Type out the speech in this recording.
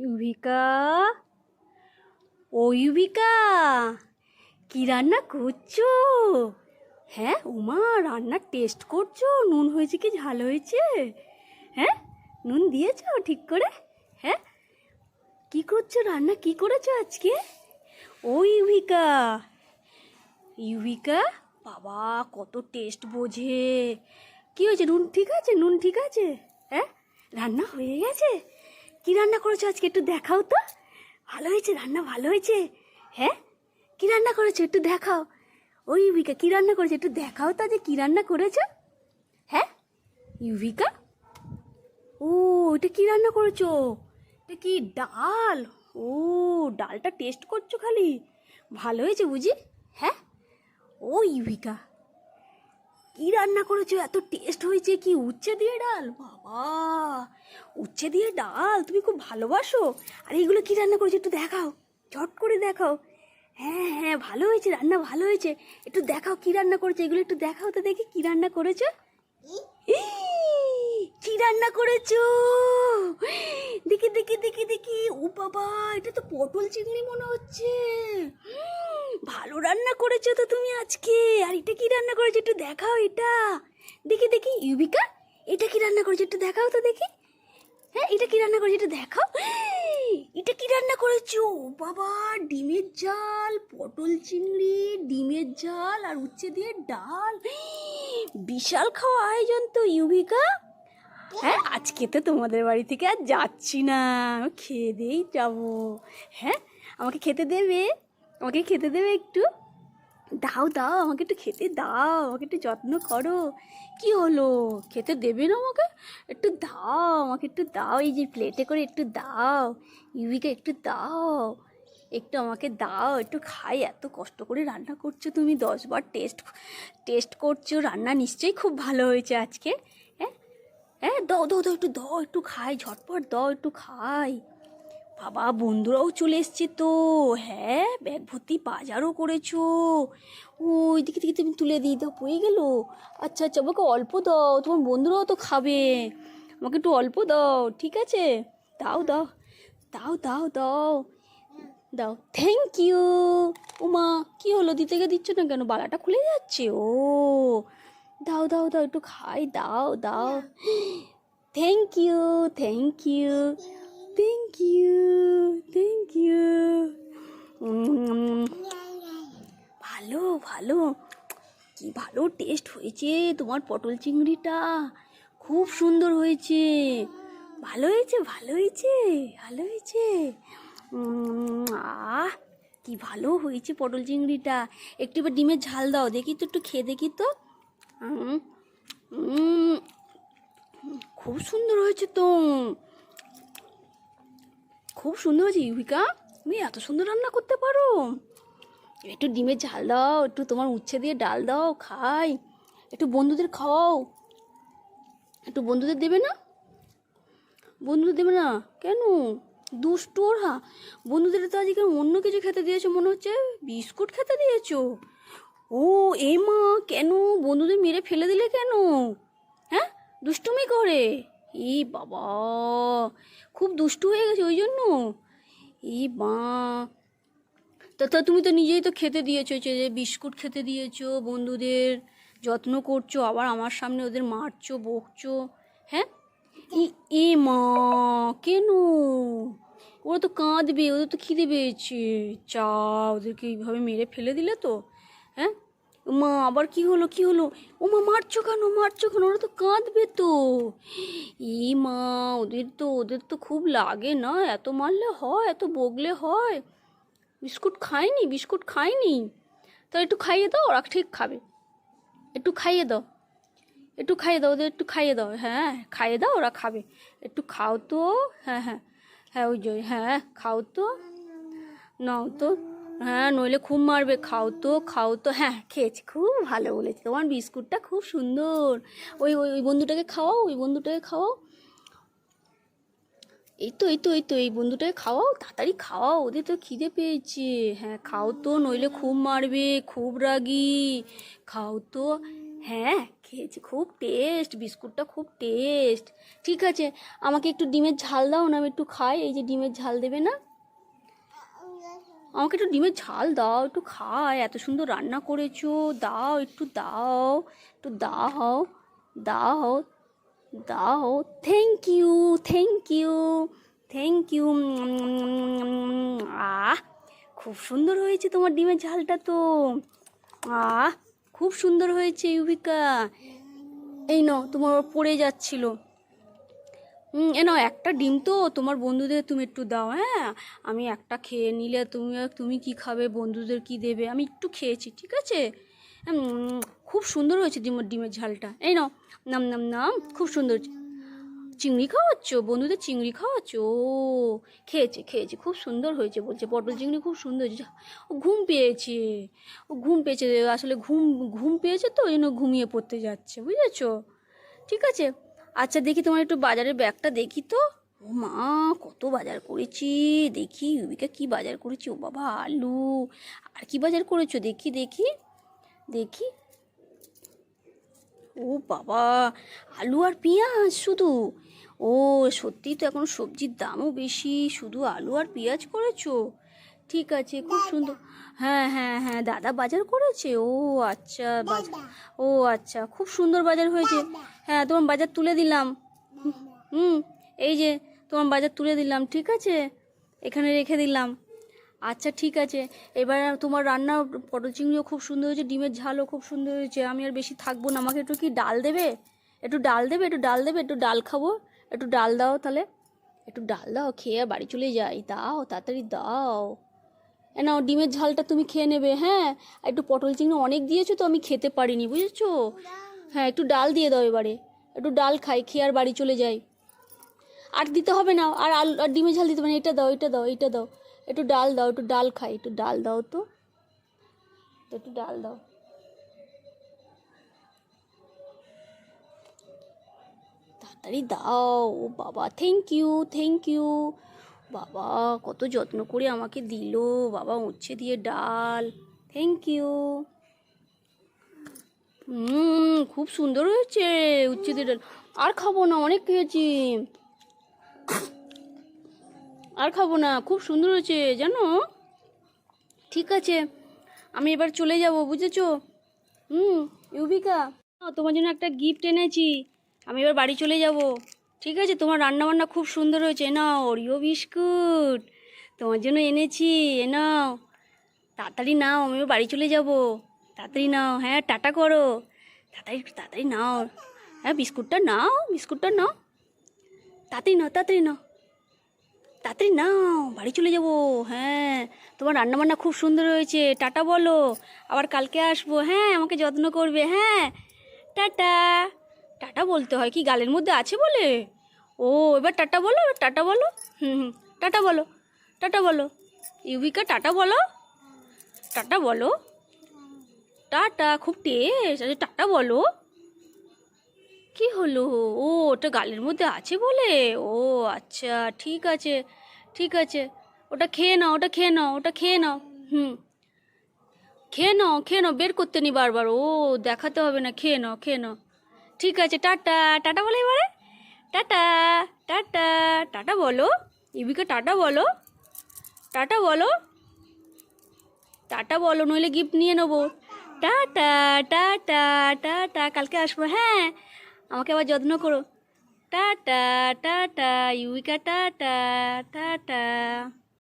ইউভিকা? ও ইউভিকা, কি রান্না করছ? হ্যাঁ উমা রান্নার টেস্ট করছ? নুন হয়েছে কি, ঝাল হয়েছে? হ্যাঁ নুন দিয়েছ ঠিক করে? হ্যাঁ কি করছ রান্না, কি করেছ আজকে? ও ইউভিকা ইউভিকা, বাবা, কত টেস্ট বোঝে। কি হয়েছে, নুন ঠিক আছে, নুন ঠিক আছে? হ্যাঁ রান্না হয়ে গেছে? কি রান্না করেছ আজকে? একটু দেখাও তো। ভালো হয়েছে? রান্না ভালো হয়েছে? হ্যাঁ? কি রান্না করেছ? একটু দেখাও। ওই ইউভিকা, কি রান্না করেছ? একটু দেখাও তো যে কি রান্না করেছ। হ্যাঁ? ইউভিকা? ও, এটা কি রান্না করেছ? এটা কি ডাল? ও, ডালটা টেস্ট করছ খালি? ভালো হয়েছে বুঝি? হ্যাঁ? ও, ইউভিকা। কি রান্না করেছ? এত টেস্ট হয়েছে কি? উচ্ছে দিয়ে ডাল? বাবা! উচ্ছে দিয়ে ডাল? তুমি খুব ভালোবাসো? আর এইগুলো কি রান্না করেছ? একটু দেখাও। ঝট করে দেখাও। হ্যাঁ হ্যাঁ ভালো হয়েছে রান্না ভালো হয়েছে। একটু দেখাও কি রান্না করেছে? এগুলো একটু দেখাও তো দেখি কি রান্না করেছ। কি রান্না করেছ? দেখি দেখি দেখি দেখি। ও বাবা, এটা তো পটল চিংড়ি মনে হচ্ছে। ভালো রান্না করেছ তো তুমি আজকে। আর এটা কি রান্না করেছ একটু দেখাও এটা। দেখি দেখি, ইউবিকা, এটা কি রান্না করেছ একটু দেখাও তো দেখি। হ্যাঁ এটা কি রান্না করেছ একটু দেখাও। এটা কি রান্না করেছ? বাবা, ডিমের ঝাল, পটল চিংড়ি, ডিমের ঝাল আর উচ্ছে দিয়ে ডাল। বিশাল খাওয়া আয়োজন তো, ইউবিকা। হ্যাঁ আজকে তো তোমাদের বাড়ি থেকে আর যাচ্ছি না। খেয়ে দিয়েই যাব। হ্যাঁ আমাকে খেতে দেবে? আমাকে খেতে দেবে একটু? দাও দাও, আমাকে একটু খেতে দাও, আমাকে একটু যত্ন করো। কি হলো? খেতে দেবে না আমাকে? একটু দাও, আমাকে একটু দাও, এই যে প্লেটে করে একটু দাও ইউবিকে একটু দাও, একটু আমাকে দাও, একটু খাই। এত কষ্ট করে রান্না করছ তুমি, দশবার টেস্ট টেস্ট করছ, রান্না নিশ্চয়ই খুব ভালো হয়েছে আজকে। হ্যাঁ দাও দাও দাও, একটু দাও, একটু খাই, ঝটপট দাও, একটু খাই। বাবা, বন্ধুরাও চলে এসছে তো। হ্যাঁ ব্যাগ ভর্তি বাজারও করেছ। ওই দিকে দিকে তুমি তুলে দিই দাও, পড়ে গেল। আচ্ছা আচ্ছা আমাকে অল্প দাও, তোমার বন্ধুরাও তো খাবে। আমাকে একটু অল্প দাও, ঠিক আছে? দাও দাও দাও দাও দাও দাও। থ্যাংক ইউ ওমা কি হলো? দিতে গিয়ে দিচ্ছ না কেন? বালাটা খুলে যাচ্ছে, ও। দাও দাও দাও, একটু খাই, দাও দাও। Thank you thank you thank you thank you ভালো ভালো। কি ভালো টেস্ট হয়েছে তোমার পটল চিংড়িটা। খুব সুন্দর হয়েছে। ভালো হয়েছে ভালো হয়েছে ভালো হয়েছে। আহ, কি ভালো হয়েছে পটল চিংড়িটা। একটু এবার ডিমের ঝাল দাও, দেখি তো, একটু খেয়ে দেখি তো। খুব সুন্দর হয়েছে তো। খুব সুন্দর হয়েছে, ইউভিকা। তুমি এত সুন্দর রান্না করতে পারো। একটু ডিমের ঝাল দাও, একটু তোমার উচ্ছে দিয়ে ডাল দাও, খাই। একটু বন্ধুদের খাওয়াও। একটু বন্ধুদের দেবে না? বন্ধুদের দেবে না? কেন? দুষ্টু ওরা। বন্ধুদের তো আজকে অন্য কিছু খেতে দিয়েছ, মনে হচ্ছে। বিস্কুট খেতে দিয়েছ। ও, এ মা, কেন? বন্ধুদের মেরে ফেলে দিলে কেন? হ্যাঁ? দুষ্টুমি করে? এই বাবা, খুব দুষ্টু হয়ে গেছে ওই জন্য? এই মা, তা তা তুমি তো নিজেই তো খেতে দিয়েছ যে বিস্কুট খেতে দিয়েছ, বন্ধুদের যত্ন করছ, আবার আমার সামনে ওদের মারছো, বকছো হ্যাঁ? ই- এ মা, কেন? ওরা তো কাঁদবে, ওদের তো খিদে পেয়েছে। চা ওদেরকে এইভাবে মেরে ফেলে দিলে তো? হ্যাঁ? মা আবার কি হলো কি হলো? ও মা মারছো কেন মারছো কেন? ওরা তো কাঁদবে তো। ই মা, ওদের তো ওদের তো খুব লাগে না। এত মারলে হয়, এত বগলে হয়। বিস্কুট খায়নি বিস্কুট খায়নি। তো একটু খাইয়ে দাও, ওরা ঠিক খাবে। একটু খাইয়ে দাও। একটু খাইয়ে দাও, ওদের একটু খাইয়ে দাও। হ্যাঁ খাইয়ে দাও, ওরা খাবে। একটু খাও তো। হ্যাঁ হ্যাঁ। হ্যাঁ ওই যে হ্যাঁ খাও তো। নাও তো। হ্যাঁ নইলে খুব মারবে। খাও তো খাও তো। হ্যাঁ খেয়েছি। খুব ভালো বলেছে। তোমার বিস্কুটটা খুব সুন্দর। ওই ওই ওই বন্ধুটাকে খাওয়াও, ওই বন্ধুটাকে খাওয়াও। এই তো এই তো এই তো, এই বন্ধুটাকে খাওয়াও, তাড়াতাড়ি খাওয়াও। ওদের তো খিদে পেয়েছে। হ্যাঁ খাও তো, নইলে খুব মারবে, খুব রাগি। খাও তো। হ্যাঁ খেয়েছি। খুব টেস্ট, বিস্কুটটা খুব টেস্ট। ঠিক আছে, আমাকে একটু ডিমের ঝাল দাও না, আমি একটু খাই। এই যে ডিমের ঝাল দেবে না? আমাকে একটু ডিমের ঝাল দাও, একটু খায়, এত সুন্দর রান্না করেছ, দাও, একটু দাও একটু দাও দাও দাও thank you thank you thank you আহ, খুব সুন্দর হয়েছে তোমার ডিমের ঝালটা তো, আহ, খুব সুন্দর হয়েছে ইউবিকা এই নাও, তোমার পড়ে যাচ্ছিল। এ নাও একটা ডিম তো, তোমার বন্ধুদের তুমি একটু দাও হ্যাঁ? আমি একটা খেয়ে নিলে তুমি তুমি কি খাবে, বন্ধুদের কি দেবে? আমি একটু খেয়েছি, ঠিক আছে? খুব সুন্দর হয়েছে ডিমের ডিমের ঝালটা। এই নাও, নাম নাম নাম, খুব সুন্দর। চিংড়ি খাওয়াচ্ছ? বন্ধুদের চিংড়ি খাওয়াচ্ছ? ও, খেয়েছে খেয়েছে, খুব সুন্দর হয়েছে বলছে। পটল চিংড়ি খুব সুন্দর হয়েছে। ও ঘুম পেয়েছে, ও ঘুম পেয়েছে, আসলে ঘুম ঘুম পেয়েছে তো ওই জন্য ঘুমিয়ে পড়তে যাচ্ছে, বুঝেছ? ঠিক আছে? আচ্ছা দেখি তোমার একটু বাজারের ব্যাগটা দেখি তো। ও মা, কত বাজার করেছি। দেখি ইউবিকা কি বাজার করেছি। ও বাবা, আলু। আর কি বাজার করেছ? দেখি দেখি। দেখি। ও বাবা, আলু আর পেঁয়াজ শুধু? ও সত্যি তো এখন সবজির দামও বেশি। শুধু আলু আর পেঁয়াজ করেছ? ঠিক আছে খুব সুন্দর। হ্যাঁ হ্যাঁ হ্যাঁ দাদা বাজার করেছে? ও আচ্ছা বাজার ও আচ্ছা খুব সুন্দর বাজার হয়েছে। হ্যাঁ তোমার বাজার তুলে দিলাম। হুম এই যে তোমার বাজার তুলে দিলাম ঠিক আছে? এখানে রেখে দিলাম। আচ্ছা ঠিক আছে। এবার তোমার রান্না পটল চিংড়িও খুব সুন্দর হয়েছে ডিমের ঝালও খুব সুন্দর হয়েছে। আমি আর বেশি থাকব না। আমাকে একটু কি ডাল দেবে? একটু ডাল দেবে? একটু ডাল দেবে? একটু ডাল খাব? একটু ডাল দাও তাহলে। একটু ডাল দাও খেয়ে বাড়ি চলে যাই। দাও তাড়াতাড়ি দাও। নাও, ডিমের ঝালটা তুমি খেয়ে নেবে হ্যাঁ? একটু পটল চিংড়ি অনেক দিয়েছ তো আমি খেতে পারিনি, বুঝেছ? হ্যাঁ একটু ডাল দিয়ে দাও এবারে। একটু ডাল খাই, খেয়ে আর বাড়ি চলে যাই। আর দিতে হবে না, আর আলু, আর ডিমের ঝাল দিতে হবে না, এটা দাও এটা দাও এটা দাও। একটু ডাল দাও, একটু ডাল খাই, একটু ডাল দাও তো। একটু ডাল দাও। তাড়াতাড়ি দাও, ও বাবা থ্যাংক ইউ থ্যাংক ইউ বাবা, কত যত্ন করে আমাকে দিল। বাবা, উচ্ছে দিয়ে ডাল। থ্যাংক ইউ হুম খুব সুন্দর হয়েছে উচ্ছে দিয়ে ডাল। আর খাব না, অনেক খেয়েছি। আর খাব না, খুব সুন্দর হয়েছে, জানো? ঠিক আছে, আমি এবার চলে যাব, বুঝেছ? হুম ইউবিকা, তোমার জন্য একটা গিফট এনেছি। আমি এবার বাড়ি চলে যাব। ঠিক আছে, তোমার রান্না বান্না খুব সুন্দর হয়েছে। নাও ওরিও বিস্কুট। তোমার জন্য এনেছি, এ নাও। তাড়াতাড়ি নাও, আমিও বাড়ি চলে যাব। তাড়াতাড়ি নাও হ্যাঁ টাটা করো। তাড়াতাড়ি তাড়াতাড়ি নাও। হ্যাঁ বিস্কুটটা নাও বিস্কুটটা নাও। তাড়াতাড়ি নাও তাড়াতাড়ি নাও। তাড়াতাড়ি নাও, বাড়ি চলে যাব। হ্যাঁ তোমার রান্নাবান্না খুব সুন্দর হয়েছে। টাটা বলো, আবার কালকে আসব। হ্যাঁ আমাকে যত্ন করবে। হ্যাঁ টাটা। টাটা বলতে হয় কি, গালের মধ্যে আছে বলে? ও, এবার টাটা বলো, এবার টাটা বলো। হুম হুম, টাটা বলো টাটা বলো। ইউবিকা টাটা বলো টাটা বলো। টাটা, খুব টেস্ট আচ্ছা টাটা বলো। কি হলো? ও, ওটা গালের মধ্যে আছে বলে? ও আচ্ছা ঠিক আছে ঠিক আছে। ওটা খেয়ে নাও, ওটা খেয়ে নাও, ওটা খেয়ে নাও। হুম। খেয়ে নাও খেয়ে নাও, বের করতে নি বারবার। ও, দেখাতে হবে না, খেয়ে নাও খেয়ে নাও। ঠিক আছে, টাটা টাটা বলো এবারে। টাটা টাটা টাটা বলো, ইবিকে টাটা বলো টাটা বলো টাটা বলো, নইলে গিফট নিয়ে নেব। টাটা টাটা টাটা, কালকে আসব হ্যাঁ আমাকে আবার যত্ন করো। টাটা টাটা, ইউইকা, টাটা টাটা।